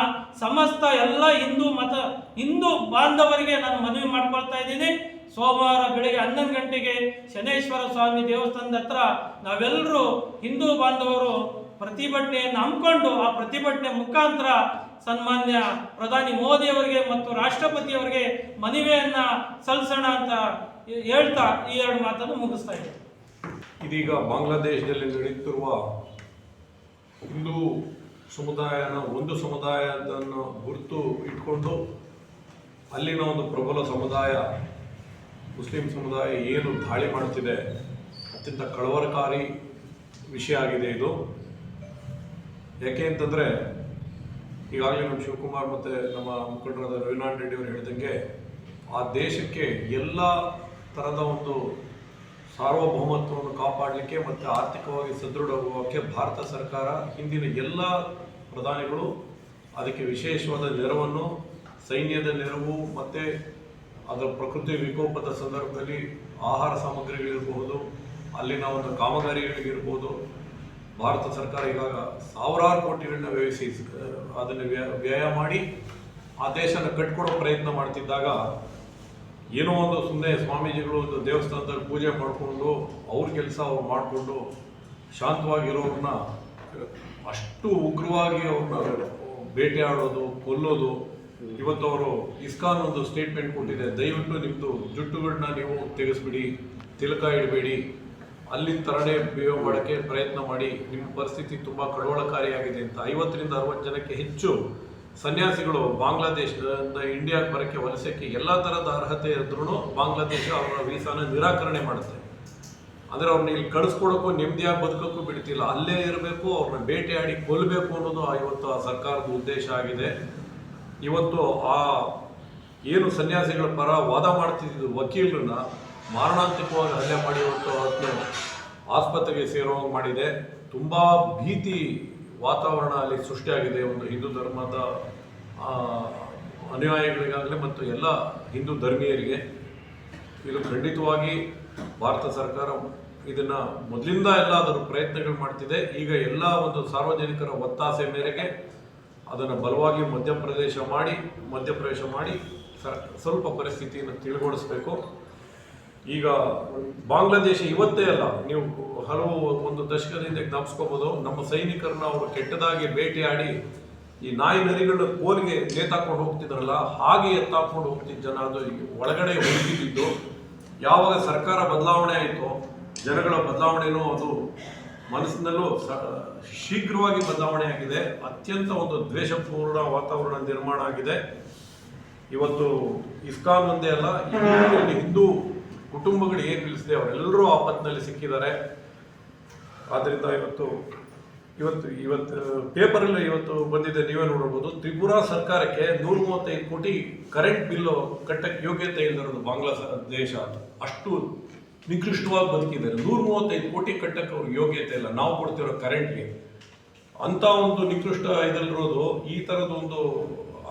ಸಮಸ್ತ ಎಲ್ಲ ಹಿಂದೂ ಮತ, ಹಿಂದೂ ಬಾಂಧವರಿಗೆ ನಾನು ಮನವಿ ಮಾಡ್ಕೊಳ್ತಾ ಇದ್ದೀನಿ. ಸೋಮವಾರ ಬೆಳಿಗ್ಗೆ ಹನ್ನೊಂದು ಗಂಟೆಗೆ ಶನೇಶ್ವರ ಸ್ವಾಮಿ ದೇವಸ್ಥಾನದ ಹತ್ರ ನಾವೆಲ್ಲರೂ ಹಿಂದೂ ಬಾಂಧವರು ಪ್ರತಿಭಟನೆಯನ್ನು ಹಮ್ಮಿಕೊಂಡು ಆ ಪ್ರತಿಭಟನೆ ಮುಖಾಂತರ ಸನ್ಮಾನ್ಯ ಪ್ರಧಾನಿ ಮೋದಿ ಅವರಿಗೆ ಮತ್ತು ರಾಷ್ಟ್ರಪತಿಯವರಿಗೆ ಮನವಿಯನ್ನ ಸಲ್ಲಿಸೋಣ ಅಂತ ಹೇಳ್ತಾ ಈ ಎರಡು ಮಾತನ್ನು ಮುಗಿಸ್ತಾ ಇದ್ದೀನಿ. ಇದೀಗ ಬಾಂಗ್ಲಾದೇಶದಲ್ಲಿ ನಡೆಯುತ್ತಿರುವ ಹಿಂದೂ ಸಮುದಾಯನ ಒಂದು ಸಮುದಾಯದನ್ನು ಗುರುತು ಇಟ್ಕೊಂಡು ಅಲ್ಲಿನ ಒಂದು ಪ್ರಬಲ ಸಮುದಾಯ, ಮುಸ್ಲಿಂ ಸಮುದಾಯ ಏನು ದಾಳಿ ಮಾಡುತ್ತಿದೆ, ಅತ್ಯಂತ ಕಳವರಕಾರಿ ವಿಷಯ ಆಗಿದೆ ಇದು. ಯಾಕೆ ಅಂತಂದರೆ ಈಗಾಗಲೇ ನಮ್ಮ ಶಿವಕುಮಾರ್ ಮತ್ತು ನಮ್ಮ ಮುಖಂಡರಾದ ರವೀನಾಥ್ ರೆಡ್ಡಿ ಅವರು ಹೇಳಿದಂಗೆ ಆ ದೇಶಕ್ಕೆ ಎಲ್ಲ ಥರದ ಒಂದು ಸಾರ್ವಭೌಮತ್ವವನ್ನು ಕಾಪಾಡಲಿಕ್ಕೆ ಮತ್ತು ಆರ್ಥಿಕವಾಗಿ ಸದೃಢವಾಗೋಕ್ಕೆ ಭಾರತ ಸರ್ಕಾರ, ಹಿಂದಿನ ಎಲ್ಲ ಪ್ರಧಾನಿಗಳು ಅದಕ್ಕೆ ವಿಶೇಷವಾದ ನೆರವನ್ನು, ಸೈನ್ಯದ ನೆರವು ಮತ್ತು ಅದರ ಪ್ರಕೃತಿ ವಿಕೋಪದ ಸಂದರ್ಭದಲ್ಲಿ ಆಹಾರ ಸಾಮಗ್ರಿಗಳಿರಬಹುದು, ಅಲ್ಲಿನ ಒಂದು ಕಾಮಗಾರಿಗಳಿಗಿರ್ಬೋದು ಭಾರತ ಸರ್ಕಾರ ಇವಾಗ ಸಾವಿರಾರು ಕೋಟಿಗಳನ್ನ ವ್ಯಯಿಸಿ ಅದನ್ನು ವ್ಯ- ವ್ಯಯ ಮಾಡಿ ಆ ದೇಶನ ಕಟ್ಕೊಡೋ ಪ್ರಯತ್ನ ಮಾಡ್ತಿದ್ದಾಗ ಏನೋ ಒಂದು ಸುಮ್ಮನೆ ಸ್ವಾಮೀಜಿಗಳು ಒಂದು ದೇವಸ್ಥಾನದಲ್ಲಿ ಪೂಜೆ ಮಾಡಿಕೊಂಡು ಅವ್ರ ಕೆಲಸ ಅವ್ರು ಮಾಡಿಕೊಂಡು ಶಾಂತವಾಗಿರೋರನ್ನ ಅಷ್ಟು ಉಗ್ರವಾಗಿ ಅವ್ರನ್ನ ಬೇಟೆಯಾಡೋದು ಕೊಲ್ಲೋದು. ಇವತ್ತು ಅವರು ಇಸ್ಕಾನ್ ಒಂದು ಸ್ಟೇಟ್ಮೆಂಟ್ ಕೊಟ್ಟಿದೆ. ದಯವಿಟ್ಟು ನಿಮ್ಮದು ಜುಟ್ಟುಗಳನ್ನ ನೀವು ತೆಗೆಸ್ಬಿಡಿ, ತಿಲಕ ಇಡಬೇಡಿ. ಅಲ್ಲಿನ ತರಡೇ ಬಿಹೇವ್ ಮಾಡೋಕ್ಕೆ ಪ್ರಯತ್ನ ಮಾಡಿ ನಿಮ್ಮ ಪರಿಸ್ಥಿತಿ ತುಂಬ ಕಳವಳಕಾರಿಯಾಗಿದೆ ಅಂತ ಐವತ್ತರಿಂದ ಅರವತ್ತು ಜನಕ್ಕೆ ಹೆಚ್ಚು ಸನ್ಯಾಸಿಗಳು ಬಾಂಗ್ಲಾದೇಶದಿಂದ ಇಂಡಿಯಾಗೆ ಬರೋಕ್ಕೆ ವಲಸೆಕ್ಕೆ ಎಲ್ಲ ಥರದ ಅರ್ಹತೆ ಇದ್ರೂ ಬಾಂಗ್ಲಾದೇಶ ಅವರ ವೀಸಾನ ನಿರಾಕರಣೆ ಮಾಡುತ್ತೆ. ಅಂದರೆ ಅವ್ರನ್ನ ಇಲ್ಲಿ ಕಳಿಸ್ಕೊಡೋಕ್ಕೂ ನೆಮ್ಮದಿಯಾಗಿ ಬದುಕೋಕ್ಕೂ ಬಿಡ್ತಿಲ್ಲ. ಅಲ್ಲೇ ಇರಬೇಕು ಅವ್ರನ್ನ ಬೇಟೆಯಾಡಿ ಕೊಲ್ಲಬೇಕು ಅನ್ನೋದು ಇವತ್ತು ಆ ಸರ್ಕಾರದ ಉದ್ದೇಶ ಆಗಿದೆ. ಇವತ್ತು ಆ ಏನು ಸನ್ಯಾಸಿಗಳ ಪರ ವಾದ ಮಾಡ್ತಿದ್ದು ವಕೀಲರನ್ನ ಮಾರಣಾಂತಿಕವಾಗಿ ಹಲ್ಲೆ ಮಾಡಿ ಇವತ್ತು ಅದನ್ನ ಆಸ್ಪತ್ರೆಗೆ ಸೇರುವಂಗೆ ಮಾಡಿದೆ. ತುಂಬ ಭೀತಿ ವಾತಾವರಣ ಅಲ್ಲಿ ಸೃಷ್ಟಿಯಾಗಿದೆ. ಒಂದು ಹಿಂದೂ ಧರ್ಮದ ಅನುಯಾಯಿಗಳಿಗಾಗಲಿ ಮತ್ತು ಎಲ್ಲ ಹಿಂದೂ ಧರ್ಮೀಯರಿಗೆ. ಇದು ಖಂಡಿತವಾಗಿ ಭಾರತ ಸರ್ಕಾರ ಇದನ್ನ ಮೊದಲಿಂದ ಎಲ್ಲ ಅದರ ಪ್ರಯತ್ನಗಳು ಮಾಡ್ತಿದೆ. ಈಗ ಎಲ್ಲ ಒಂದು ಸಾರ್ವಜನಿಕರ ಒತ್ತಾಸೆ ಮೇರೆಗೆ ಅದನ್ನು ಬಲವಾಗಿ ಮಧ್ಯಪ್ರದೇಶ ಮಾಡಿ, ಮಧ್ಯಪ್ರವೇಶ ಮಾಡಿ ಸ್ವಲ್ಪ ಪರಿಸ್ಥಿತಿಯನ್ನು ತಿಳಿಗೊಳಿಸ್ಬೇಕು. ಈಗ ಬಾಂಗ್ಲಾದೇಶ ಇವತ್ತೇ ಅಲ್ಲ, ನೀವು ಹಲವು ಒಂದು ದಶಕದಿಂದ ಜ್ಞಾಪಿಸ್ಕೋಬೋದು, ನಮ್ಮ ಸೈನಿಕರನ್ನ ಅವರು ಕೆಟ್ಟದಾಗಿ ಬೇಟೆಯಾಡಿ ಈ ನಾಯಿ ನರಿಗಳ ಕೋಲಿಗೆ ನೇತಾಕೊಂಡು ಹೋಗ್ತಿದ್ರಲ್ಲ, ಹಾಗೆ ಎತ್ತಾಕೊಂಡು ಹೋಗ್ತಿದ್ದ ಜನ ಅದು ಒಳಗಡೆ ಉಳಿದಿದ್ದು ಯಾವಾಗ ಸರ್ಕಾರ ಬದಲಾವಣೆ ಆಯಿತು, ಜನಗಳ ಬದಲಾವಣೆನೂ ಅದು ಮನಸ್ಸಿನಲ್ಲೂ ಶೀಘ್ರವಾಗಿ ಬದಲಾವಣೆ ಆಗಿದೆ. ಅತ್ಯಂತ ಒಂದು ದ್ವೇಷಪೂರ್ಣ ವಾತಾವರಣ ನಿರ್ಮಾಣ ಆಗಿದೆ. ಇವತ್ತು ಇಸ್ಕಾನ್ ಒಂದೇ ಅಲ್ಲ ಹಿಂದೂ ಕುಟುಂಬಗಳು ಏನು ನಿಲ್ಲಿಸಿದೆ ಅವರೆಲ್ಲರೂ ಆಪತ್ತಿನಲ್ಲಿ ಸಿಕ್ಕಿದ್ದಾರೆ. ಆದ್ದರಿಂದ ಇವತ್ತು ಇವತ್ತು ಇವತ್ತು, ಪೇಪರಲ್ಲಿ ಇವತ್ತು ಬಂದಿದೆ, ನೀವೇ ನೋಡಬಹುದು ತ್ರಿಪುರ ಸರ್ಕಾರಕ್ಕೆ ನೂರ ಮೂವತ್ತೈದು ಕೋಟಿ ಕರೆಂಟ್ ಬಿಲ್ಲು ಕಟ್ಟಕ್ಕೆ ಯೋಗ್ಯತೆ ಇಲ್ಲದಿರೋದು ಬಾಂಗ್ಲಾ ದೇಶ. ಅಷ್ಟು ನಿಕೃಷ್ಟವಾಗಿ ಬದುಕಿದ್ದಾರೆ ನೂರ ಮೂವತ್ತೈದು ಕೋಟಿ ಕಟ್ಟಕ್ಕೆ ಅವ್ರಿಗೆ ಯೋಗ್ಯತೆ ಇಲ್ಲ. ನಾವು ಕೊಡ್ತಿರೋ ಕರೆಂಟ್ಗೆ. ಅಂತ ಒಂದು ನಿಕೃಷ್ಟ ಇದಲ್ಲಿರೋದು ಈ ಥರದ ಒಂದು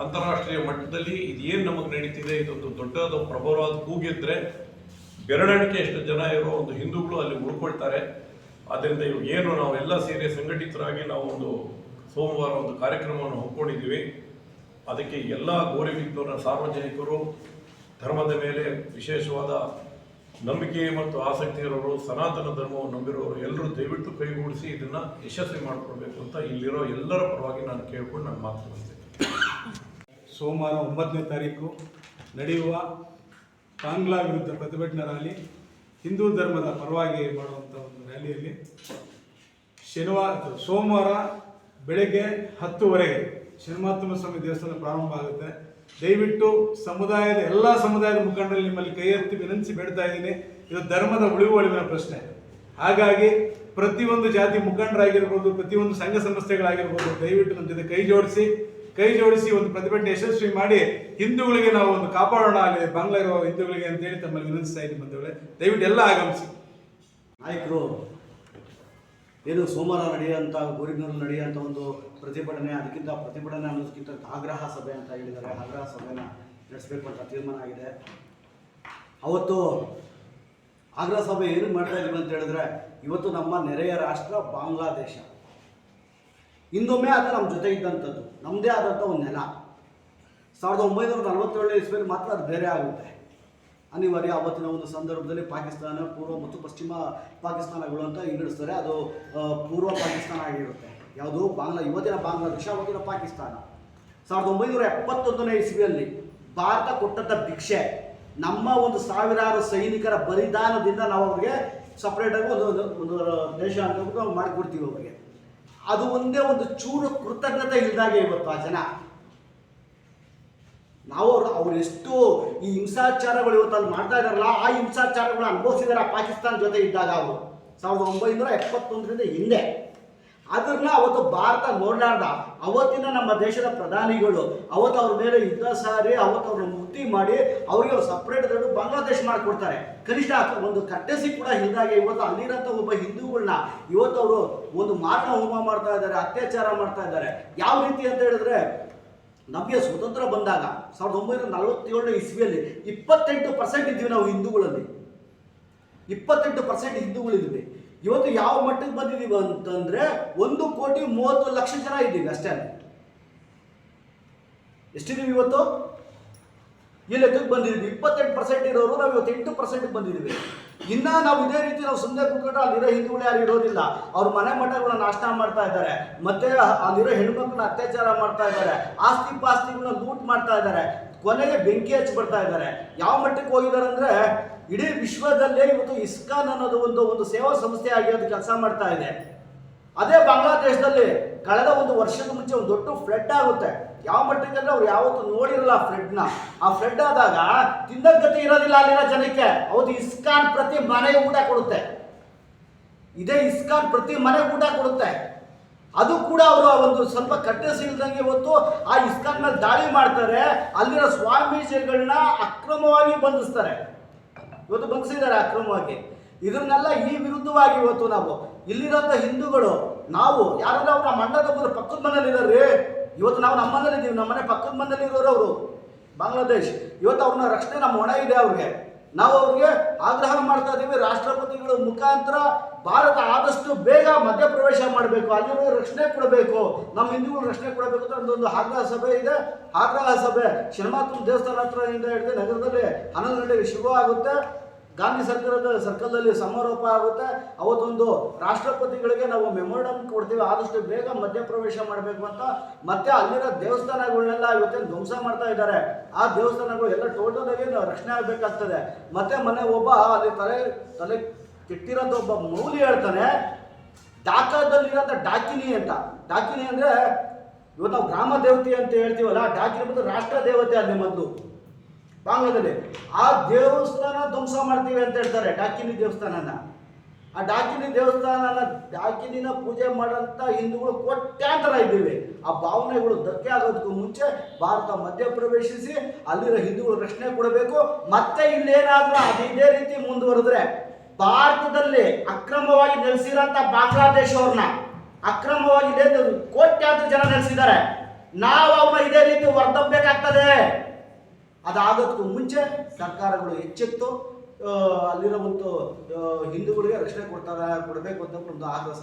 ಅಂತಾರಾಷ್ಟ್ರೀಯ ಮಟ್ಟದಲ್ಲಿ ಇದೇನು ನಮಗೆ ನಡೀತಿದೆ, ಇದೊಂದು ದೊಡ್ಡದ ಪ್ರಬಲವಾದ ಕೂಗಿದ್ರೆ ಬೆರಳಿಕೆ ಎಷ್ಟು ಜನ ಇರೋ ಒಂದು ಹಿಂದೂಗಳು ಅಲ್ಲಿ ಉಳ್ಕೊಳ್ತಾರೆ ಆದ್ದರಿಂದ ಇವು ಏನು, ನಾವೆಲ್ಲ ಸೇರಿ ಸಂಘಟಿತರಾಗಿ ನಾವು ಒಂದು ಸೋಮವಾರ ಒಂದು ಕಾರ್ಯಕ್ರಮವನ್ನು ಹಮ್ಮಿಕೊಂಡಿದ್ದೀವಿ. ಅದಕ್ಕೆ ಎಲ್ಲ ಗೌರವಿಜ್ಞರ ಸಾರ್ವಜನಿಕರು, ಧರ್ಮದ ಮೇಲೆ ವಿಶೇಷವಾದ ನಂಬಿಕೆ ಮತ್ತು ಆಸಕ್ತಿ ಇರೋರು, ಸನಾತನ ಧರ್ಮವನ್ನು ನಂಬಿರೋರು ಎಲ್ಲರೂ ದಯವಿಟ್ಟು ಕೈಗೂಡಿಸಿ ಇದನ್ನು ಯಶಸ್ವಿ ಮಾಡಿಕೊಡ್ಬೇಕು ಅಂತ ಇಲ್ಲಿರೋ ಎಲ್ಲರ ಪರವಾಗಿ ನಾನು ಕೇಳ್ಕೊಂಡು ನಾನು ಮಾತು ಸೋಮವಾರ ಒಂಬತ್ತನೇ ತಾರೀಕು ನಡೆಯುವ ಬಾಂಗ್ಲಾ ವಿರುದ್ಧ ಪ್ರತಿಭಟನಾ ರ್ಯಾಲಿ ಹಿಂದೂ ಧರ್ಮದ ಪರವಾಗಿ ಮಾಡುವಂಥ ಒಂದು ರ್ಯಾಲಿಯಲ್ಲಿ ಶನಿವಾರ ಸೋಮವಾರ ಬೆಳಗ್ಗೆ ಹತ್ತುವರೆಗೆ ಶನಿಮಾತ್ಮ ಸ್ವಾಮಿ ದೇವಸ್ಥಾನ ಪ್ರಾರಂಭ ಆಗುತ್ತೆ. ದಯವಿಟ್ಟು ಸಮುದಾಯದ ಎಲ್ಲ ಸಮುದಾಯದ ಮುಖಂಡರಲ್ಲಿ ನಿಮ್ಮಲ್ಲಿ ಕೈ ಎತ್ತಿ ವಿನಂತಿಸಿ ಬೇಡ್ತಾ ಇದ್ದೀನಿ. ಇದು ಧರ್ಮದ ಉಳಿವು ಅಳಿವಿನ ಪ್ರಶ್ನೆ. ಹಾಗಾಗಿ ಪ್ರತಿಯೊಂದು ಜಾತಿ ಮುಖಂಡರಾಗಿರ್ಬೋದು, ಪ್ರತಿಯೊಂದು ಸಂಘ ಸಂಸ್ಥೆಗಳಾಗಿರ್ಬೋದು, ದಯವಿಟ್ಟು ನಮ್ಮ ಜೊತೆ ಕೈ ಜೋಡಿಸಿ. ಕೈ ಜೋಡಿಸಿ ಒಂದು ಪ್ರತಿಭಟನೆ ಯಶಸ್ವಿ ಮಾಡಿ ಹಿಂದೂಗಳಿಗೆ ನಾವು ಒಂದು ಕಾಪಾಡೋಣ ಅಲ್ಲಿ ಬಾಂಗ್ಲಾ ಇರೋ ಹಿಂದೂಗಳಿಗೆ ಅಂತೇಳಿ ತಮ್ಮಲ್ಲಿ ವಿನಂತಿಸ್ತಾ ಇದ್ದೀನಿ ಬಂಧುಗಳೇ. ದಯವಿಟ್ಟು ಎಲ್ಲ ಆಗಮಿಸಿ. ನಾಯಕರು, ಏನು ಸೋಮವಾರ ನಡೆಯುವಂಥ ಗೋರಿಗ್ನೂರಲ್ಲಿ ನಡೆಯುವಂಥ ಒಂದು ಪ್ರತಿಭಟನೆ, ಅದಕ್ಕಿಂತ ಪ್ರತಿಭಟನೆ ಅನ್ನೋದಕ್ಕಿಂತ ಆಗ್ರಹ ಸಭೆ ಅಂತ ಹೇಳಿದ್ದಾರೆ. ಆಗ್ರಹ ಸಭೆನ ನಡೆಸಬೇಕು ಅಂತ ತೀರ್ಮಾನ ಆಗಿದೆ. ಅವತ್ತು ಆಗ್ರಹ ಸಭೆ ಏನು ಮಾಡ್ತಾ ಇದ್ದೀವಿ ಅಂತ ಹೇಳಿದ್ರೆ, ಇವತ್ತು ನಮ್ಮ ನೆರೆಯ ರಾಷ್ಟ್ರ ಬಾಂಗ್ಲಾದೇಶ. ಇನ್ನೊಮ್ಮೆ ಅದು ನಮ್ಮ ಜೊತೆ ಇದ್ದಂಥದ್ದು. ನಮ್ಮದೇ ಆದಂಥ ಒಂದು ನೆಲ. ಸಾವಿರದ ಒಂಬೈನೂರ ನಲವತ್ತೇಳನೇ ಇಸ್ವಿಯಲ್ಲಿ ಮಾತ್ರ ಅದು ಬೇರೆ ಆಗುತ್ತೆ. ಅನಿವಾರ್ಯ ಅವತ್ತಿನ ಒಂದು ಸಂದರ್ಭದಲ್ಲಿ ಪಾಕಿಸ್ತಾನ ಪೂರ್ವ ಮತ್ತು ಪಶ್ಚಿಮ ಪಾಕಿಸ್ತಾನಗಳು ಅಂತ ಹಿಂಗಡಿಸ್ತಾರೆ ಅದು ಪೂರ್ವ ಪಾಕಿಸ್ತಾನ ಆಗಿರುತ್ತೆ. ಯಾವುದು? ಬಾಂಗ್ಲಾ, ಇವತ್ತಿನ ಬಾಂಗ್ಲಾದೇಶ ಅವತ್ತಿನ ಪಾಕಿಸ್ತಾನ. ಸಾವಿರದ ಒಂಬೈನೂರ ಎಪ್ಪತ್ತೊಂದನೇ ಇಸ್ವಿಯಲ್ಲಿ ಭಾರತ ಕೊಟ್ಟಂಥ ಭಿಕ್ಷೆ, ನಮ್ಮ ಒಂದು ಸಾವಿರಾರು ಸೈನಿಕರ ಬಲಿದಾನದಿಂದ ನಾವು ಅವ್ರಿಗೆ ಸಪ್ರೇಟಾಗಿ ಒಂದು, ಒಂದು- ದೇಶ ಅಂತ ನಾವು ಮಾಡಿಕೊಡ್ತೀವಿ ಅವ್ರಿಗೆ. ಅದು ಒಂದೇ ಒಂದು ಚೂರು ಕೃತಜ್ಞತೆ ಇಲ್ದಾಗೆ ಇವತ್ತು ಆ ಜನ. ನಾವು ಅವರು ಅವ್ರು ಎಷ್ಟು ಈ ಹಿಂಸಾಚಾರಗಳು ಇವತ್ತು ಅಲ್ಲಿ ಮಾಡ್ತಾ ಇದಾರಲ್ಲ ಆ ಹಿಂಸಾಚಾರಗಳು ಅನುಭವಿಸಿದಾರೆ ಪಾಕಿಸ್ತಾನ ಜೊತೆ ಇದ್ದಾಗ ಅವರು. ಸಾವಿರದ ಒಂಬೈನೂರ ಎಪ್ಪತ್ತೊಂದರಿಂದ ಹಿಂದೆ. ಅದನ್ನ ಅವತ್ತು ಭಾರತ ನೋಡಲಾರ್ದ. ಅವತ್ತಿನ ನಮ್ಮ ದೇಶದ ಪ್ರಧಾನಿಗಳು, ಅವತ್ತು ಅವ್ರ ಮೇಲೆ ಯುದ್ಧ ಸಾರಿ, ಅವತ್ತು ಅವ್ರನ್ನ ಮುಕ್ತಿ ಮಾಡಿ, ಅವರಿಗೆ ಸಪ್ರೇಟ್ ದೊಡ್ಡ ಬಾಂಗ್ಲಾದೇಶ ಮಾಡಿಕೊಡ್ತಾರೆ. ಕನಿಷ್ಠ ಒಂದು ಕಟ್ಟೆಸಿ ಕೂಡ ಇಲ್ದಾಗೆ ಇವತ್ತು ಅಲ್ಲಿರೋಂಥ ಒಬ್ಬ ಹಿಂದೂಗಳನ್ನ ಇವತ್ತು ಅವರು ಒಂದು ಮಾರಣ ಹೋಮ ಮಾಡ್ತಾ ಇದ್ದಾರೆ, ಅತ್ಯಾಚಾರ ಮಾಡ್ತಾ ಇದ್ದಾರೆ. ಯಾವ ರೀತಿ ಅಂತ ಹೇಳಿದ್ರೆ ನಮಗೆ ಸ್ವತಂತ್ರ ಬಂದಾಗ, ಸಾವಿರದ ಒಂಬೈನೂರ ನಲವತ್ತೇಳನೇ ಇಸ್ವಿಯಲ್ಲಿ ಇಪ್ಪತ್ತೆಂಟು ಪರ್ಸೆಂಟ್ ಇದ್ದೀವಿ ನಾವು ಹಿಂದೂಗಳಲ್ಲಿ. ಇಪ್ಪತ್ತೆಂಟು ಪರ್ಸೆಂಟ್ ಹಿಂದೂಗಳಿದ್ವಿ ಇವತ್ತು ಯಾವ ಮಟ್ಟಕ್ಕೆ ಬಂದಿದ್ದೀವಿ ಅಂತಂದ್ರೆ ಒಂದು ಕೋಟಿ ಮೂವತ್ತು ಲಕ್ಷ ಜನ ಇದ್ದೀವಿ ಅಷ್ಟೇ. ಎಷ್ಟಿದ್ದೀವಿ ಇವತ್ತು? ಈ ಲೆಕ್ಕಕ್ಕೆ ಬಂದಿದ್ವಿ ಇಪ್ಪತ್ತೆಂಟು ಪರ್ಸೆಂಟ್ ಇರೋರು, ನಾವು ಇವತ್ತು ಎಂಟು ಪರ್ಸೆಂಟ್ ಬಂದಿದ್ದೀವಿ. ಇನ್ನ ನಾವು ಇದೇ ರೀತಿ ನಾವು ಸುಮ್ಮನೆ ಕೂತ್ಕೊಂಡ್ರೆ ಅಲ್ಲಿರೋ ಹಿಂದೂಗಳು ಯಾರು ಇರೋದಿಲ್ಲ. ಅವ್ರ ಮನೆ ಮಠಗಳನ್ನ ನಾಶ ಮಾಡ್ತಾ ಇದ್ದಾರೆ. ಮತ್ತೆ ಅಲ್ಲಿರೋ ಹೆಣ್ಮಕ್ಳನ್ನ ಅತ್ಯಾಚಾರ ಮಾಡ್ತಾ ಇದ್ದಾರೆ. ಆಸ್ತಿ ಪಾಸ್ತಿಗಳನ್ನ ಲೂಟ್ ಮಾಡ್ತಾ ಇದ್ದಾರೆ. ಕೊನೆಗೆ ಬೆಂಕಿ ಹಚ್ಚಿ ಬರ್ತಾ ಇದ್ದಾರೆ. ಯಾವ ಮಟ್ಟಕ್ಕೆ ಹೋಗಿದ್ದಾರೆ ಅಂದ್ರೆ ಇಡೀ ವಿಶ್ವದಲ್ಲೇ ಇವತ್ತು ಇಸ್ಕಾನ್ ಅನ್ನೋದು ಒಂದು ಒಂದು ಸೇವಾ ಸಂಸ್ಥೆ ಆಗಿ ಅದು ಕೆಲಸ ಮಾಡ್ತಾ ಇದೆ. ಅದೇ ಬಾಂಗ್ಲಾದೇಶದಲ್ಲಿ ಕಳೆದ ಒಂದು ವರ್ಷದ ಮುಂಚೆ ಒಂದು ದೊಡ್ಡ ಫ್ಲಡ್ ಆಗುತ್ತೆ. ಯಾವ ಮಟ್ಟಕ್ಕೆ ಅಂದ್ರೆ ಅವ್ರು ಯಾವತ್ತು ನೋಡಿರಲ್ಲ ಫ್ಲಡ್ನ. ಆ ಫ್ಲಡ್ ಆದಾಗ ತಿನ್ನಕ್ ಗತಿ ಇರೋದಿಲ್ಲ ಅಲ್ಲಿರೋ ಜನಕ್ಕೆ. ಹೌದು, ಇಸ್ಕಾನ್ ಪ್ರತಿ ಮನೆ ಊಟ ಕೊಡುತ್ತೆ. ಇದೇ ಇಸ್ಕಾನ್ ಪ್ರತಿ ಮನೆ ಊಟ ಕೊಡುತ್ತೆ. ಅದು ಕೂಡ ಅವರು ಒಂದು ಸ್ವಲ್ಪ ಕಟ್ಟೆಸಿಲ್ದಂಗೆ ಇವತ್ತು ಆ ಇಸ್ಕಾನ್ ಮೇಲೆ ದಾಳಿ ಮಾಡ್ತಾರೆ. ಅಲ್ಲಿರೋ ಸ್ವಾಮೀಜಿಗಳನ್ನ ಅಕ್ರಮವಾಗಿ ಬಂಧಿಸ್ತಾರೆ. ಇವತ್ತು ಬಗ್ಸಿದ್ದಾರೆ ಅಕ್ರಮವಾಗಿ. ಇದನ್ನೆಲ್ಲ ಈ ವಿರುದ್ಧವಾಗಿ ಇವತ್ತು ನಾವು ಇಲ್ಲಿರೋಂಥ ಹಿಂದೂಗಳು, ನಾವು ಯಾರಾದ್ರೂ ಅವ್ರ ಮಂಡದ ಬಂದ್ರೆ ಪಕ್ಕದ ಮನೇಲಿ ಇದಾರೆ ಇವತ್ತು ನಾವು ನಮ್ಮ ಮನೇಲಿ ಇದ್ದೀವಿ ನಮ್ಮ ಮನೆ ಪಕ್ಕದ ಮನೇಲಿ ಇರೋರು ಅವರು. ಬಾಂಗ್ಲಾದೇಶ್, ಇವತ್ತು ಅವ್ರನ್ನ ರಕ್ಷಣೆ ನಮ್ಮ ಹೊಣೆ ಇದೆ ಅವ್ರಿಗೆ. ನಾವು ಅವ್ರಿಗೆ ಆಗ್ರಹ ಮಾಡ್ತಾ ಇದ್ದೀವಿ ರಾಷ್ಟ್ರಪತಿಗಳ ಮುಖಾಂತರ ಭಾರತ ಆದಷ್ಟು ಬೇಗ ಮಧ್ಯಪ್ರವೇಶ ಮಾಡಬೇಕು. ಅಲ್ಲಿರೋ ರಕ್ಷಣೆ ಕೊಡಬೇಕು. ನಮ್ಮ ಹಿಂದೂಗಳು ರಕ್ಷಣೆ ಕೊಡಬೇಕು ಅಂತ ಒಂದು ಆಗ್ರಹ ಸಭೆ ಇದೆ. ಆಗ್ರಹ ಸಭೆ ಶನಿಮಾತನ ದೇವಸ್ಥಾನ ಹತ್ರ ಹಿಡಿದು ನಗರದಲ್ಲಿ ಹನ್ನೊಂದು ಗಂಟೆಗೆ ಶುರು ಆಗುತ್ತೆ. ಗಾಂಧಿ ಸರ್ಕಾರದ ಸರ್ಕಲ್ದಲ್ಲಿ ಸಮಾರೋಪ ಆಗುತ್ತೆ. ಅವತ್ತೊಂದು ರಾಷ್ಟ್ರಪತಿಗಳಿಗೆ ನಾವು ಮೆಮೋರಂ ಕೊಡ್ತೀವಿ. ಆದಷ್ಟು ಬೇಗ ಮಧ್ಯಪ್ರವೇಶ ಮಾಡಬೇಕು ಅಂತ. ಮತ್ತೆ ಅಲ್ಲಿರೋ ದೇವಸ್ಥಾನಗಳನ್ನೆಲ್ಲ ಇವತ್ತೇ ಧ್ವಂಸ ಮಾಡ್ತಾ ಇದ್ದಾರೆ. ಆ ದೇವಸ್ಥಾನಗಳು ಎಲ್ಲ ಟೋಟಲ್ ಆಗಿ ರಕ್ಷಣೆ ಆಗಬೇಕಾಗ್ತದೆ. ಮತ್ತೆ ಮನೆ ಒಬ್ಬ ಅಲ್ಲಿ ತಲೆ ತಲೆ ಕೆಟ್ಟಿರೋಂಥ ಒಬ್ಬ ಮೌಲಿ ಹೇಳ್ತಾನೆ. ಢಾಕಾದಲ್ಲಿರೋಂಥ ಡಾಕಿನಿ ಅಂತ. ಡಾಕಿನಿ ಅಂದ್ರೆ ಇವತ್ತು ನಾವು ಗ್ರಾಮ ದೇವತೆ ಅಂತ ಹೇಳ್ತೀವಲ್ಲ ಡಾಕಿನಿ ಬಂದು ರಾಷ್ಟ್ರ ದೇವತೆ ಅಲ್ಲಿ ಮೊದಲು. ಬಾಂಗ್ಲಾದಲ್ಲಿ, ಆ ದೇವಸ್ಥಾನ ಧ್ವಂಸ ಮಾಡ್ತೀವಿ ಅಂತ ಹೇಳ್ತಾರೆ, ಡಾಕಿನಿ ದೇವಸ್ಥಾನನ. ಆ ಡಾಕಿನಿ ದೇವಸ್ಥಾನನ, ಡಾಕಿನಿನ ಪೂಜೆ ಮಾಡೋಂಥ ಹಿಂದೂಗಳು ಕೋಟ್ಯಾಂತರ ಇದ್ದೀವಿ. ಆ ಭಾವನೆಗಳು ಧಕ್ಕೆ ಆಗೋದಕ್ಕೂ ಮುಂಚೆ ಭಾರತ ಮಧ್ಯ ಪ್ರವೇಶಿಸಿ ಅಲ್ಲಿರೋ ಹಿಂದೂಗಳು ರಕ್ಷಣೆ ಕೊಡಬೇಕು. ಮತ್ತೆ ಇಲ್ಲೇನಾದ್ರೂ ಅದು ಇದೇ ರೀತಿ ಮುಂದುವರೆದ್ರೆ ಭಾರತದಲ್ಲಿ ಅಕ್ರಮವಾಗಿ ನೆಲೆಸಿರೋಂಥ ಬಾಂಗ್ಲಾದೇಶ ಅವ್ರನ್ನ, ಅಕ್ರಮವಾಗಿ ಕೋಟ್ಯಾಂತರ ಜನ ನೆಲೆಸಿದ್ದಾರೆ. ನಾವು ಅವ್ರನ್ನ ಇದೇ ರೀತಿ ವರ್ಧಬೇಕಾಗ್ತದೆ ಅದಾಗೋದಕ್ಕೂ ಮುಂಚೆ ಸರ್ಕಾರಗಳು ಎಚ್ಚೆತ್ತು ಆ, ಅಲ್ಲಿರೋ ಒಂದು ಹಿಂದೂಗಳಿಗೆ ರಕ್ಷಣೆ ಕೊಡ್ತಾರೆ ಕೊಡಬೇಕು ಅಂತ ಒಂದು ಆಗ್ರಹ